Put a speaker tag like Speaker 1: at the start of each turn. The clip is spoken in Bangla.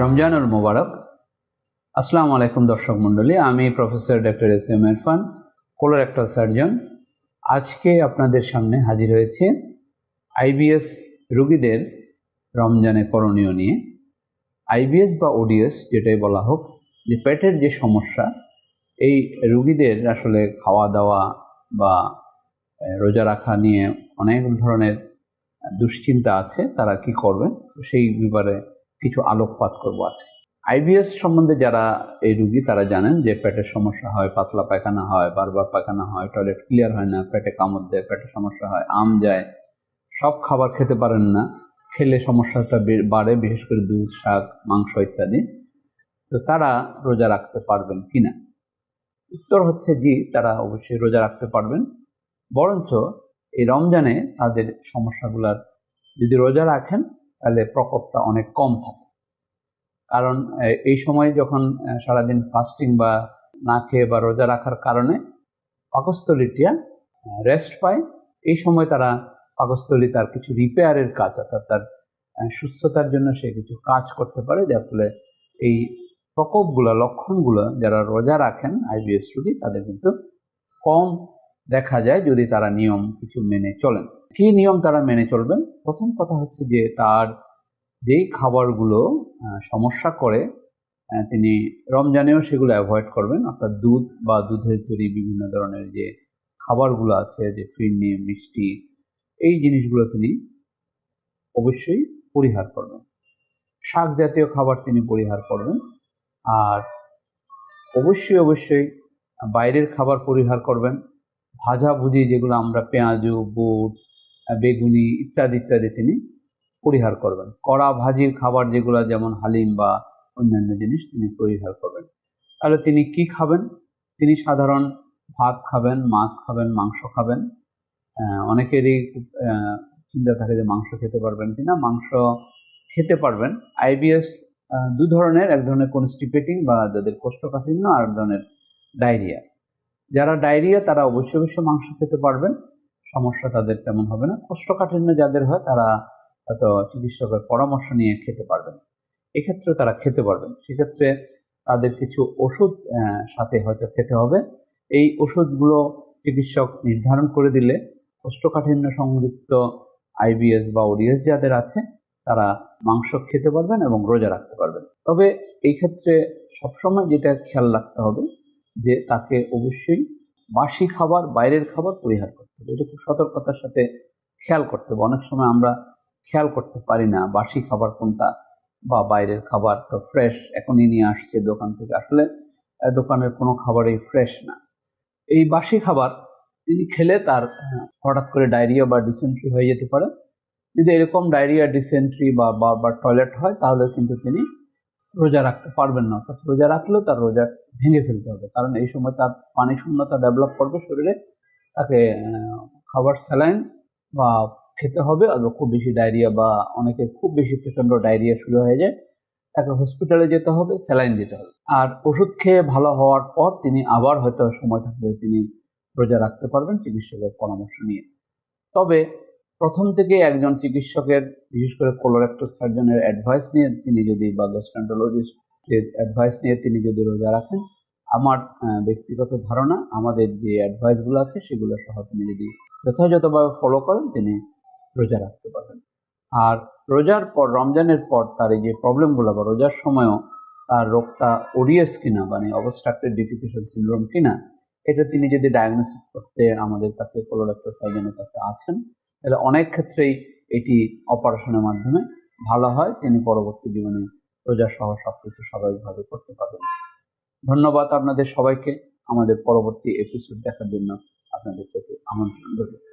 Speaker 1: রমজানুল মোবারক। আসসালামু আলাইকুম দর্শক মণ্ডলী, আমি professor doctor S M Irfan colorectal surgeon. আজকে আপনাদের সামনে হাজির হয়েছে আইবিএস রোগীদের রমজানে করণীয় নিয়ে। আইবিএস বা ওডিএস যেটাই বলা হোক, যে পেটের যে সমস্যা, এই রুগীদের আসলে খাওয়া দাওয়া বা রোজা রাখা নিয়ে অনেক ধরনের দুশ্চিন্তা আছে, তারা কি করবেন? সেই ব্যাপারে কিছু আলোকপাত করব আজকে আইবিএস সম্বন্ধে যারা এই রুগী, তারা জানেন যে পেটের সমস্যা হয়, পাতলা পায়খানা হয়, বারবার পায়খানা হয় টয়লেট ক্লিয়ার হয় না, পেটে কামড় দেয়, পেটে সমস্যা হয়, আম যায়, সব খাবার খেতে পারেন না, খেলে সমস্যাটা বাড়ে, বিশেষ করে দুধ, শাক, মাংস ইত্যাদি। তো তারা রোজা রাখতে পারবেন কিনা? উত্তর হচ্ছে জি, তারা অবশ্যই রোজা রাখতে পারবেন। বরঞ্চ এই রমজানে তাদের সমস্যাগুলার যদি রোজা রাখেন তাহলে প্রকোপটা অনেক কম থাকে কারণ এই সময় যখন সারাদিন ফাস্টিং বা না খেয়ে বা রোজা রাখার কারণে পাকস্থলীটা রেস্ট পায়, এই সময় তারা পাকস্থলী তার কিছু রিপেয়ারের কাজ অর্থাৎ তার সুস্থতার জন্য সে কিছু কাজ করতে পারে, যার ফলে এই প্রকোপগুলো, লক্ষণগুলো যারা রোজা রাখেন আইবিএস রোগী, তাদের কিন্তু কম দেখা যায় যদি তারা নিয়ম কিছু মেনে চলেন। কি নিয়ম তারা মেনে চলবেন? প্রথম কথা হচ্ছে যে তার যেই খাবারগুলো সমস্যা করে তিনি রমজানেও সেগুলো অ্যাভয়েড করবেন। অর্থাৎ দুধ বা দুধের তৈরি বিভিন্ন ধরনের যে খাবারগুলো আছে, যে ফিরনি, মিষ্টি, এই জিনিসগুলো তিনি অবশ্যই পরিহার করবেন। শাক জাতীয় খাবার তিনি পরিহার করবেন। আর অবশ্যই অবশ্যই বাইরের খাবার পরিহার করবেন। ভাজা ভুজি যেগুলো আমরা পেঁয়াজু, বুট বেগুনি ইত্যাদি ইত্যাদি তিনি পরিহার করবেন। কড়া ভাজির খাবার যেগুলো, যেমন হালিম বা অন্যান্য জিনিস তিনি পরিহার করবেন। তাহলে তিনি কি খাবেন? তিনি সাধারণ ভাত খাবেন, মাছ খাবেন, মাংস খাবেন। অনেকেরই চিন্তা থাকে যে মাংস খেতে পারবেন কিনা। মাংস খেতে পারবেন। আইবিএস দু ধরনের, এক ধরনের কনস্টিপেটিং বা যাদের কোষ্ঠকাঠিন্য, আর এক ধরনের ডায়রিয়া। যারা ডায়রিয়া, তারা অবশ্যই অবশ্যই মাংস খেতে পারবেন। সমস্যা তাদের তেমন হবে না। কোষ্ঠকাঠিন্য যাদের হয় তারা হয়তো চিকিৎসকের পরামর্শ নিয়ে খেতে পারবেন। এক্ষেত্রে তারা খেতে পারবেন। সেক্ষেত্রে তাদের কিছু ওষুধ সাথে হয়তো খেতে হবে। এই ওষুধগুলো চিকিৎসক নির্ধারণ করে দিলে কোষ্ঠকাঠিন্য সংযুক্ত আইবিএস বা ওডিএস যাদের আছে, তারা মাংস খেতে পারবেন এবং রোজা রাখতে পারবেন। তবে এই ক্ষেত্রে সবসময় যেটা খেয়াল রাখতে হবে যে তাকে অবশ্যই বাসি খাবার, বাইরের খাবার পরিহার করতে হবে এটা খুব সতর্কতার সাথে খেয়াল করতে হবে। অনেক সময় আমরা খেয়াল করতে পারি না, বাসি খাবার কোনটা বা বাইরের খাবার তো ফ্রেশ এখনই নিয়ে আসছে দোকান থেকে। আসলে দোকানের কোনো খাবারই ফ্রেশ না। এই বাসি খাবার তিনি খেলে তার হঠাৎ করে ডায়রিয়া বা ডিসেন্ট্রি হয়ে যেতে পারে। যদি এরকম ডায়রিয়া ডিসেন্ট্রি বা বারবার টয়লেট হয়, তাহলে কিন্তু তিনি রোজা রাখতে পারবেন না। অর্থাৎ রোজা রাখলেও তার রোজা ভেঙে ফেলতে হবে। কারণ এই সময় তার পানি শূন্যতা ডেভেলপ করবে, শরীরে তাকে খাবার স্যালাইন বা খেতে হবে অথবা খুব বেশি ডায়রিয়া বা অনেকে খুব বেশি প্রচণ্ড ডায়রিয়া শুরু হয়ে যায়, তাকে হসপিটালে যেতে হবে, স্যালাইন দিতে হবে। আর ওষুধ খেয়ে ভালো হওয়ার পর তিনি আবার হয়তো সময় থাকলে তিনি রোজা রাখতে পারবেন চিকিৎসকের পরামর্শ নিয়ে। তবে প্রথম থেকে একজন চিকিৎসকের, বিশেষ করে কোলোরেক্টাল সার্জনের অ্যাডভাইস নিয়ে তিনি যদি বা গ্যাস্ট্রান্টোলজিস্টের অ্যাডভাইস নিয়ে তিনি যদি রোজা রাখেন আমার ব্যক্তিগত ধারণা, আমাদের যে অ্যাডভাইসগুলো আছে সেগুলো সহ তিনি যদি যথাযথভাবে ফলো করেন, তিনি রোজা রাখতে পারবেন। আর রোজার পর, রমজানের পর তার এই যে প্রবলেমগুলো বা রোজার সময়ও তার রোগটা ওডিএস কিনা মানে অবস্ট্রাক্টেড ডিফিকেশন সিন্ড্রোম কিনা, এটা তিনি যদি ডায়াগনোসিস করতে আমাদের কাছে কোলোরেক্টাল সার্জনের কাছে আছেন, তাহলে অনেক ক্ষেত্রেই এটি অপারেশনের মাধ্যমে ভালো হয়। তিনি পরবর্তী জীবনে রোজা সহ সবকিছু স্বাভাবিকভাবে করতে পারবেন। ধন্যবাদ আপনাদের সবাইকে। আমাদের পরবর্তী এপিসোড দেখার জন্য আপনাদের প্রতি আমন্ত্রণ রইল।